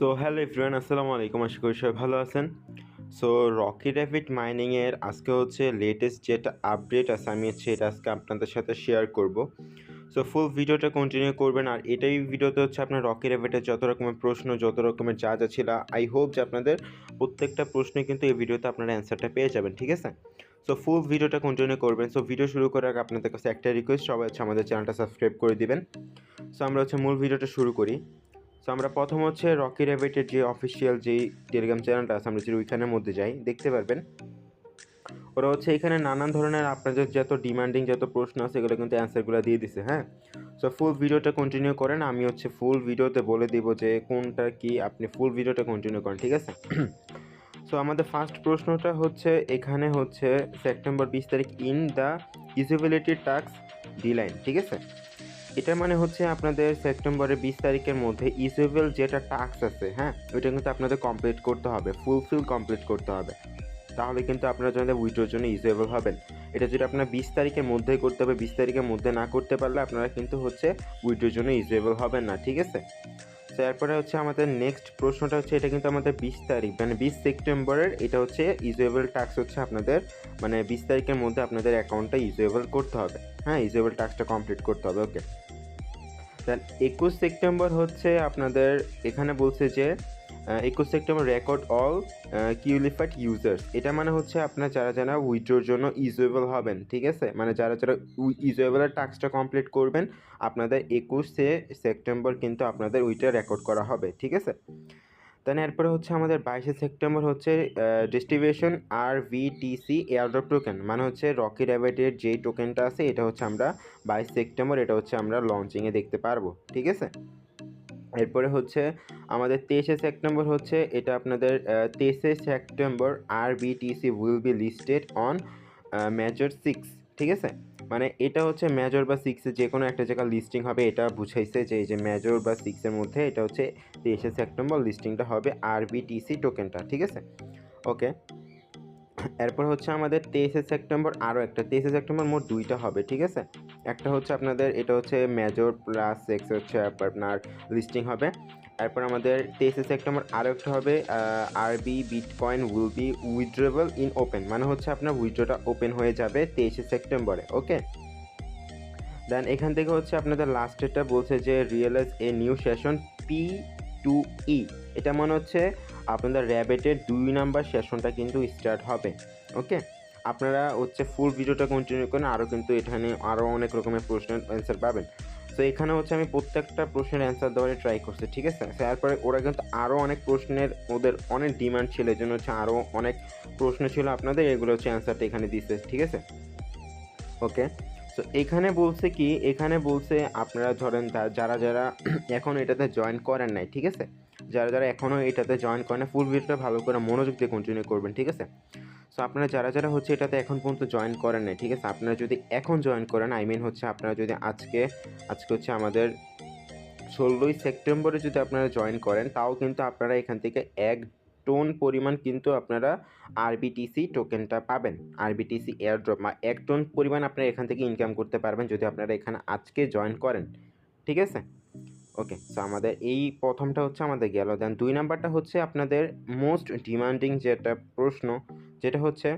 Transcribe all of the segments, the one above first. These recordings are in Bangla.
সো হ্যালো এভরিওয়ান আসসালামু আলাইকুম, আশা করি সবাই ভালো আছেন। সো রকি র্যাপিড মাইনিংয়ের আজকে হচ্ছে লেটেস্ট যেটা আপডেট আছে, আমি এটা আজকে আপনাদের সাথে শেয়ার করব। সো ফুল ভিডিওটা কন্টিনিউ করবেন, আর এটাই ভিডিওতে হচ্ছে আপনার রকি র্যাপিডের যত রকমের প্রশ্ন, যত রকমের যা যা ছিল আই হোপ যে আপনাদের প্রত্যেকটা প্রশ্নে কিন্তু এই ভিডিওতে আপনারা অ্যান্সারটা পেয়ে যাবেন, ঠিক আছে? সো ফুল ভিডিওটা কন্টিনিউ করবেন। সো ভিডিও শুরু করার আগে আপনাদের কাছে একটা রিকোয়েস্ট সবাই হচ্ছে আমাদের চ্যানেলটা সাবস্ক্রাইব করে দিবেন। সো আমরা হচ্ছে মূল ভিডিওটা শুরু করি। সো আমরা প্রথম হচ্ছে রকি র্যাবিটের যে অফিসিয়াল যেই টেলিগ্রাম চ্যানেলটা আছে, আমরা যদি ওইখানের মধ্যে যাই, দেখতে পারবেন। ওরা হচ্ছে এখানে নানান ধরনের আপনাদের যত ডিমান্ডিং যত প্রশ্ন আছে, এগুলো কিন্তু অ্যান্সারগুলো দিয়ে দিছে হ্যাঁ? সো ফুল ভিডিওটা কন্টিনিউ করেন, আমি হচ্ছে ফুল ভিডিওতে বলে দিব যে কোনটা কি, আপনি ফুল ভিডিওটা কন্টিনিউ করেন, ঠিক আছে? সো আমাদের ফার্স্ট প্রশ্নটা হচ্ছে, এখানে হচ্ছে সেপ্টেম্বর বিশ তারিখ in the eligibility task deadline ঠিক আছে? এটা মানে হচ্ছে আপনাদের সেপ্টেম্বরের বিশ তারিখের মধ্যে ইসেবল যেটা টাস্ক আছে হ্যাঁ? ওইটা কিন্তু আপনাদের কমপ্লিট করতে হবে ফুলফিল কমপ্লিট করতে হবে। তাহলে কিন্তু আপনারা জন্য উইড্রোর জন্য ইসেবল হবেন। এটা যদি আপনার বিশ তারিখের মধ্যেই করতে হবে, বিশ তারিখের মধ্যে না করতে পারলে আপনারা কিন্তু হচ্ছে উইড্রোর জন্য ইসেবল হবেন না, ঠিক আছে? তো এরপরে হচ্ছে আমাদের নেক্সট প্রশ্নটা হচ্ছে, এটা কিন্তু আমাদের বিশ তারিখ মানে বিশ সেপ্টেম্বরের এটা হচ্ছে ইউজেবল টাস্ক হচ্ছে আপনাদের মানে বিশ তারিখের মধ্যে আপনাদের অ্যাকাউন্টটা ইউজেবল করতে হবে। হ্যাঁ ইজেবল টাস্কটা কমপ্লিট করতে হবে ওকে দেন একুশ সেপ্টেম্বর হচ্ছে আপনাদের, এখানে বলছে যে একুশ September record all qualified users এটা মানে হচ্ছে আপনার যারা যারা উইড্রোর জন্য ইউজেবল হবেন, ঠিক আছে? মানে যারা যারা ইউজেবলের টাস্কটা কমপ্লিট করবেন, আপনাদের একুশে সেপ্টেম্বর কিন্তু আপনাদের উইটা রেকর্ড করা হবে, ঠিক আছে? দেন এরপরে হচ্ছে আমাদের বাইশে সেপ্টেম্বর হচ্ছে ডিস্ট্রিবিউশন আর ভিটিসি এয়ারড্রপ টোকেন মানে হচ্ছে রকি র্যাবিটের যেই টোকেনটা আছে, এটা হচ্ছে আমরা বাইশ সেপ্টেম্বর, এটা হচ্ছে আমরা লঞ্চিংয়ে দেখতে পারব, ঠিক আছে? এরপরে হচ্ছে আমাদের তেইশে সেপ্টেম্বর হচ্ছে, এটা আপনাদের তেইশে September R BTC will be listed on major CEX ঠিক আছে? মানে এটা হচ্ছে মেজর বা সিক্সে যে কোনো একটা জায়গায় লিস্টিং হবে, এটা বুঝাইছে যে এই যে মেজর বা সিক্সের মধ্যে এটা হচ্ছে তেইশে সেপ্টেম্বর লিস্টিংটা হবে আর বিটিসি টোকেনটা ঠিক আছে? ওকে এরপর হচ্ছে আমাদের তেইশে সেপ্টেম্বর আরও একটা, তেইশে সেপ্টেম্বর মোট দুইটা হবে, ঠিক আছে? একটা হচ্ছে আপনাদের, এটা হচ্ছে মেজর প্লাস সিক্স হচ্ছে আপনার লিস্টিং হবে। এরপর আমাদের তেইশে সেপ্টেম্বর আরও একটা হবে আরবি bitcoin will be withdrawable in open মানে হচ্ছে আপনার উইথড্রোটা ওপেন হয়ে যাবে তেইশে সেপ্টেম্বরে ওকে দেন এখান থেকে হচ্ছে আপনাদের লাস্ট ডেটটা বলছে যে realize a new session P two E এটা মনে হচ্ছে আপনাদের র্যাবেটের দুই নাম্বার সেশনটা কিন্তু স্টার্ট হবে ওকে আপনারা হচ্ছে ফুল ভিডিওটা কন্টিনিউ করেন আরও কিন্তু এখানে আরও অনেক রকমের প্রশ্নের অ্যান্সার পাবেন। তো এখানে হচ্ছে আমি প্রত্যেকটা প্রশ্নের অ্যান্সার দেওয়ার ট্রাই করছি, ঠিক আছে? তারপরে ওরা কিন্তু আরও অনেক প্রশ্নের ওদের অনেক ডিমান্ড ছিল, এই জন্য হচ্ছে আরও অনেক প্রশ্ন ছিল আপনাদের, এগুলো হচ্ছে অ্যান্সারটা এখানে দিচ্ছে ঠিক আছে? ওকে তো এখানে বলছে কি, এখানে বলছে আপনারা ধরেন যারা যারা এখন এটাতে জয়েন করেন নাই, ঠিক আছে? যারা যারা এখনও এটাতে জয়েন করেন ফুল ভিডিওটা ভালো করে মনোযোগ দিয়ে কন্টিনিউ করবেন, ঠিক আছে? সো আপনারা যারা যারা হচ্ছে এটাতে এখন পর্যন্ত জয়েন করেন নাই, ঠিক আছে? আপনারা যদি এখন জয়েন করেন আই মিন হচ্ছে আপনারা যদি আজকে আজকে হচ্ছে আমাদের ষোলোই সেপ্টেম্বরে যদি আপনারা জয়েন করেন, তাও কিন্তু আপনারা এখান থেকে এক টোন পরিমাণ কিন্তু আপনারা আরবিটিসি টোকেনটা পাবেন। আরবিটিসি এয়ারড্রপ বা এক টোন পরিমাণ আপনারা এখান থেকে ইনকাম করতে পারবেন যদি আপনারা এখানে আজকে জয়েন করেন, ঠিক আছে? ওকে সো আমাদের এই প্রথমটা হচ্ছে আমাদের গেল। দেন দুই নাম্বারটা হচ্ছে আপনাদের মোস্ট ডিমান্ডিং যেটা প্রশ্ন, যেটা হচ্ছে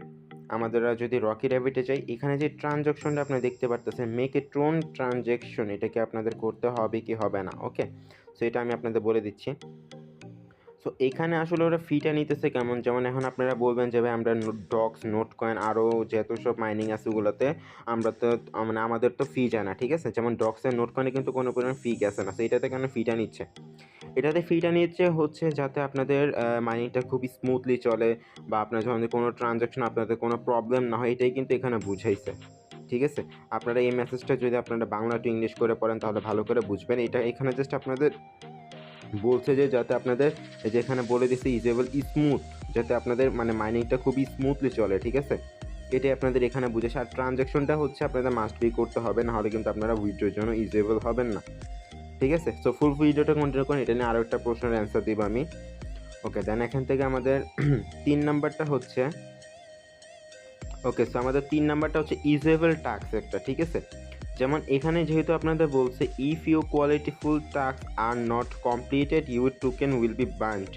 আমাদের যদি রকি র্যাবিটে যাই, এখানে যে ট্রানজ্যাকশনটা আপনি দেখতে পারতেছেন মেক এ ট্রোন ট্রানজ্যাকশন এটাকে আপনাদের করতে হবে কি হবে না ওকে সো এটা আমি আপনাদের বলে দিচ্ছি। সো এখানে আসলে ওরা ফিটা নিতেছে কেমন? যেমন এখন আপনারা বলবেন যে, ভাই, আমরা ডক্স নোট কয়েন আরও যেহেতু সব মাইনিং আছে ওগুলোতে, আমরা তো মানে আমাদের তো ফি যায় না, ঠিক আছে? যেমন ডক্সের নোট কয়েনে কিন্তু কোনো পরিমাণ ফি গেছে না। সো এটাতে কেন ফিটা নিচ্ছে? এটাতে ফিটা নিচ্ছে হচ্ছে যাতে আপনাদের মাইনিংটা খুবই স্মুথলি চলে বা আপনার যখন কোনো ট্রানজ্যাকশন আপনাদের কোনো প্রবলেম না হয়, এটাই কিন্তু এখানে বুঝাইছে। ঠিক আছে? আপনারা এই মেসেজটা যদি আপনারা বাংলা টু ইংলিশ করে পড়েন, তাহলে ভালো করে বুঝবেন। এটা এখানে জাস্ট আপনাদের বলছে যে যাতে আপনাদের যেখানে বলে দিচ্ছে ইজেবল স্মুথ যাতে আপনাদের মানে মাইনিংটা খুবই স্মুথলি চলে, ঠিক আছে? এটাই আপনাদের এখানে বুঝেছে। আর ট্রানজ্যাকশনটা হচ্ছে আপনাদের মাস্ট বি করতে হবে না হলে কিন্তু আপনারা উইথড্রোর জন্য ইজেবল হবেন না। ঠিক আছে? সো ফুল ভিডিওটা কন্টিনিউ করেন, এটা নিয়ে আরও একটা প্রশ্নের অ্যান্সার দিব আমি। ওকে দেন এখান থেকে আমাদের তিন নাম্বারটা হচ্ছে ওকে সো আমাদের তিন নাম্বারটা হচ্ছে ইজেবল টাস্ক একটা, ঠিক আছে? যেমন এখানে যেহেতু আপনাদের বলছে if you qualityful task are not completed your token will be banned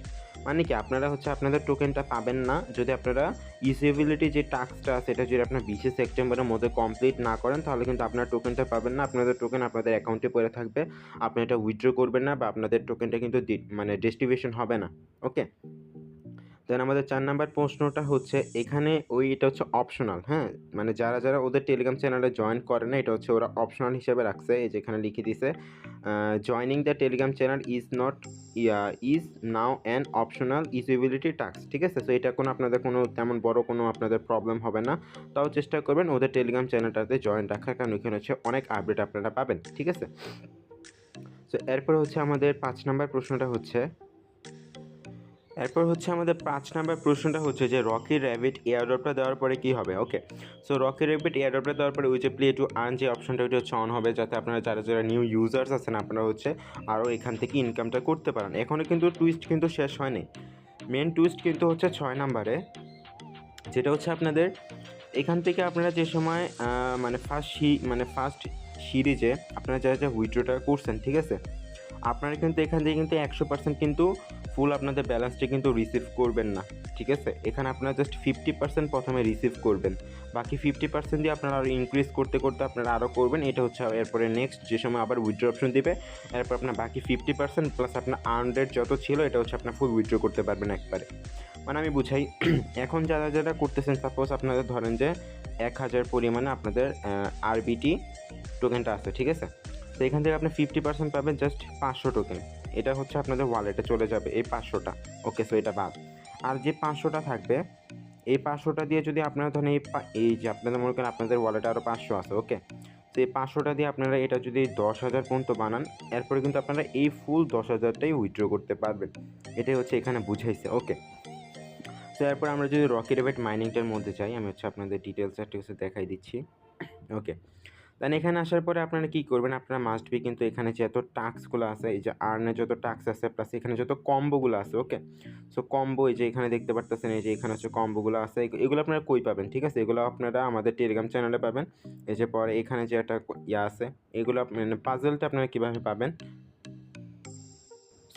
মানে কি, আপনারা হচ্ছে আপনাদের টোকেনটা পাবেন না। যদি আপনারা ইউজিবিলিটি যে টাস্কটা এটা যদি আপনার বিশে সেপ্টেম্বরের মধ্যে কমপ্লিট না করেন, তাহলে কিন্তু আপনার টোকেনটা পাবেন না। আপনাদের টোকেন আপনাদের অ্যাকাউন্টে পড়ে থাকবে। আপনি এটা উইথড্র করবেন না বা আপনাদের টোকেনটা কিন্তু মানে ডিস্ট্রিবিউশন হবে না। ওকে দেন আমাদের চার নাম্বার প্রশ্নটা হচ্ছে, এখানে ওই এটা হচ্ছে অপশনাল হ্যাঁ? মানে যারা যারা ওদের টেলিগ্রাম চ্যানেলে জয়েন করে না, এটা হচ্ছে ওরা অপশনাল হিসেবে রাখছে, এই যেখানে লিখে দিছে joining the Telegram channel is not yeah is now an optional eligibility task ঠিক আছে? সো এটা কোনো আপনাদের কোনো তেমন বড় কোনো আপনাদের প্রবলেম হবে না, তাও চেষ্টা করবেন ওদের টেলিগ্রাম চ্যানেলটাতে জয়েন রাখার, কারণ ওইখানে হচ্ছে অনেক আপডেট আপনারা পাবেন, ঠিক আছে? সো এরপর হচ্ছে আমাদের পাঁচ নাম্বার প্রশ্নটা হচ্ছে এরপর হচ্ছে আমাদের পাঁচ নাম্বার প্রশ্নটা হচ্ছে যে রকি র্যাবিট এয়ারড্রপটা দেওয়ার পরে কি হবে? ওকে সো রকি র্যাবিট এয়ারড্রপটা দেওয়ার পরে ওই যে প্লে টু আর্ন যে অপশনটা ওইটা হচ্ছে অন হবে, যাতে আপনারা যারা যারা নিউ ইউজার্স আছেন, আপনারা হচ্ছে আরও এখান থেকে ইনকামটা করতে পারেন। এখনও কিন্তু টুইস্ট কিন্তু শেষ হয়নি। মেন টুইস্ট কিন্তু হচ্ছে ছয় নাম্বারে, যেটা হচ্ছে আপনাদের এখান থেকে আপনারা যে সময় মানে ফার্স্ট মানে ফার্স্ট সিরিজে আপনারা যারা যা উইথড্রটা করছেন, ঠিক আছে? আপনারা কিন্তু এখান থেকে কিন্তু একশো পার্সেন্ট কিন্তু ফুল আপনাদের ব্যালেন্সটি কিন্তু রিসিভ করবেন না, ঠিক আছে? এখানে আপনারা জাস্ট ফিফটি পার্সেন্ট প্রথমে রিসিভ করবেন। বাকি ফিফটি পার্সেন্ট দিয়ে আপনারা আরও ইনক্রিজ করতে করতে আপনারা আরও করবেন। এটা হচ্ছে এরপরে নেক্সট যে সময় আবার উইথড্র অপশন দিবে, এরপর আপনার বাকি ফিফটি পার্সেন্ট প্লাস আপনার আর্নডেড যত ছিল, এটা হচ্ছে আপনার ফুল উইথড্র করতে পারবেন একবারে। মানে আমি বুঝাই, এখন যারা যারা করতেছেন সাপোজ আপনাদের ধরেন যে এক হাজার পরিমাণে আপনাদের আরবিটি টোকেনটা আছে, ঠিক আছে? তো এখান থেকে আপনি ফিফটি পার্সেন্ট পাবেন জাস্ট পাঁচশো টোকেন এটা হচ্ছে আপনাদের ওয়ালেটে চলে যাবে, এই পাঁচশোটা। ওকে সো এটা বাদ। আর যে পাঁচশোটা থাকবে, এই পাঁচশোটা দিয়ে যদি আপনারা ধরেন এই এই যে আপনাদের মনে করেন আপনাদের ওয়ালেটে আরও পাঁচশো আছে ওকে তো এই পাঁচশোটা দিয়ে আপনারা এটা যদি দশ হাজার পর্যন্ত বানান, এরপরে কিন্তু আপনারা এই ফুল দশ হাজারটাই উইথড্র করতে পারবেন। এটাই হচ্ছে এখানে বুঝাইছে ওকে তো এরপর আমরা যদি রকি রেবেট মাইনিংটার মধ্যে যাই, আমি হচ্ছে আপনাদের ডিটেলস একটা কিছু দেখাই দিচ্ছি ওকে দেন এখানে আসার পরে আপনারা কি করবেন? আপনারা মাস্ট বি কিন্তু এখানে যে এত টাস্কগুলো আছে, এই যে আর্নের যত টাস্ক আছে প্লাস এখানে যত কম্বোগুলো আছে ওকে সো কম্বো এই যে এখানে দেখতে পারতেছেন, এই যে এখানে হচ্ছে কম্বোগুলো আছে এগুলো আপনারা কই পাবেন? ঠিক আছে? এগুলো আপনারা আমাদের টেলিগ্রাম চ্যানেলে পাবেন। এই যে পরে এখানে যে একটা ইয়া আছে, এগুলো মানে পাজলটা আপনারা কীভাবে পাবেন?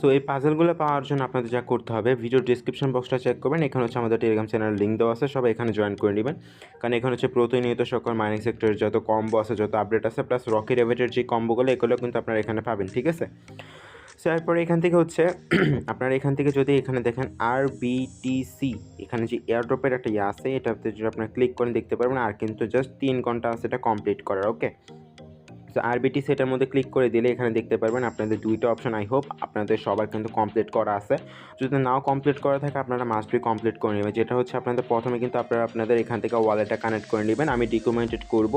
সো এই পাজলগুলো পাওয়ার জন্য আপনাদের যা করতে হবে ভিডিও ডিসক্রিপশন বক্সটা চেক করবেন। এখানে হচ্ছে আমাদের টেলিগ্রাম চ্যানেল লিঙ্ক দেওয়া আছে, সবাই এখানে জয়েন করে নেবেন। কারণ এখানে হচ্ছে প্রতিনিয়ত সকল মাইনিং সেক্টরের যত কম্বো আছে, যত আপডেট আছে প্লাস রকি রেভেটের যে কম্বোগুলো এগুলো কিন্তু আপনারা এখানে পাবেন, ঠিক আছে? সো এরপরে এখান থেকে হচ্ছে আপনারা এখান থেকে যদি এখানে দেখেন আর বিটিসি এখানে যে এয়ারড্রপের একটা ইয়ে আছে, এটাতে যদি আপনারা ক্লিক করেন দেখতে পারবেন, আর কিন্তু জাস্ট তিন ঘণ্টা আছে এটা কমপ্লিট করার ওকে সো আরবিটি সেটার মধ্যে ক্লিক করে দিলে এখানে দেখতে পারবেন আপনাদের দুইটা অপশন আই হোপ আপনাদের সবার কিন্তু কমপ্লিট করা আছে। যদি নাও কমপ্লিট করা থাকে, আপনারা মাস্ট বি কমপ্লিট করে নেবেন। যেটা হচ্ছে আপনাদের প্রথমে কিন্তু আপনারা আপনাদের এখান থেকে ওয়ালেটটা কানেক্ট করে নেবেন। আমি ডিকমেন্টেড করব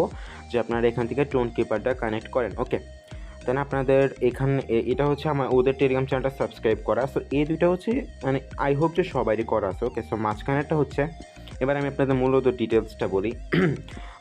যে আপনারা এখান থেকে টোন কিপারটা কানেক্ট করেন ওকে দেন আপনাদের এখান এটা হচ্ছে আমার, ওদের টেলিগ্রাম চ্যানেলটা সাবস্ক্রাইব করা। সো এই দুইটা হচ্ছে মানে আই হোপ যে সবারই করা আছে ওকে সো মাঝখানেরটা হচ্ছে, এবার আমি আপনাদের মূলত ডিটেলসটা বলি।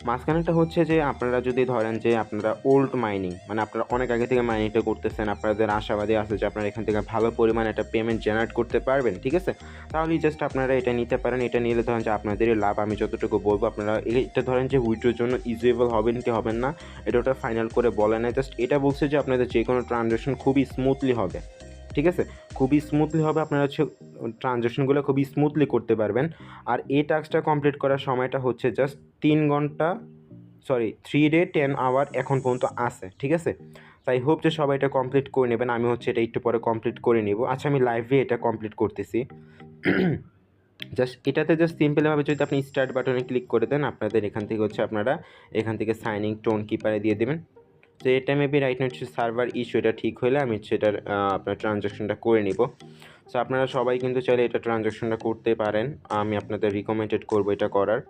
মাঝখানেরটা হচ্ছে যে আপনারা যদি ধরেন যে আপনারা ওল্ড মাইনিং মানে আপনারা অনেক আগে থেকে মাইনিংটা করতেছেন, আপনাদের আশাবাদী আছে যে আপনারা এখান থেকে ভালো পরিমাণে একটা পেমেন্ট জেনারেট করতে পারবেন, ঠিক আছে? তাহলেই জাস্ট আপনারা এটা নিতে পারেন, এটা নিলে ধরেন যে আপনাদেরই লাভ, আমি যতটুকু বলব আপনারা এটা ধরেন যে উইথড্রোর জন্য ইজিয়েবল হবেন কি হবেন না, এটা ওটা ফাইনাল করে বলে না জাস্ট এটা বলছে যে আপনাদের যে কোনো ট্রানজ্যাকশন খুবই স্মুথলি হবে। ঠিক আছে? খুবই স্মুথলি হবে আপনারা হচ্ছে ট্রানজ্যাকশনগুলো খুবই স্মুথলি করতে পারবেন। আর এই টাস্কটা কমপ্লিট করার সময়টা হচ্ছে জাস্ট তিন ঘণ্টা sorry three day ten hour এখন পর্যন্ত আছে, ঠিক আছে? তাই হোপ যে সবাই এটা কমপ্লিট করে নেবেন। আমি হচ্ছে এটা একটু পরে কমপ্লিট করে নেব। আচ্ছা আমি লাইভে এটা কমপ্লিট করতেছি। জাস্ট এটাতে জাস্ট সিম্পলভাবে যদি আপনি স্টার্ট বাটনে ক্লিক করে দেন, আপনাদের এখান থেকে হচ্ছে আপনারা এখান থেকে সাইনিং টোন কিপারে দিয়ে দেবেন। তো এটা মেবি রাইট হচ্ছে সার্ভার ইস্যু এটা ঠিক হলে আমি সেটার আপনার ট্রানজ্যাকশনটা করে নিব। সো আপনারা সবাই কিন্তু চাইলে এটা ট্রানজ্যাকশনটা করতে পারেন। আমি আপনাদের রিকমেন্ডেড করব এটা করার।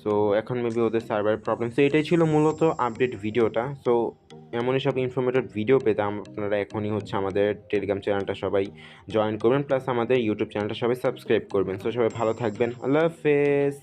সো এখন মেবি ওদের সার্ভার প্রবলেম সো এটাই ছিল মূলত আপডেট ভিডিওটা সো এমনই সব ইনফরমেটিভ ভিডিও পেতে আপনারা এখনই হচ্ছে আমাদের টেলিগ্রাম চ্যানেলটা সবাই জয়েন করবেন। প্লাস আমাদের ইউটিউব চ্যানেলটা সবাই সাবস্ক্রাইব করবেন। সো সবাই ভালো থাকবেন। আল্লাহ হাফেজ।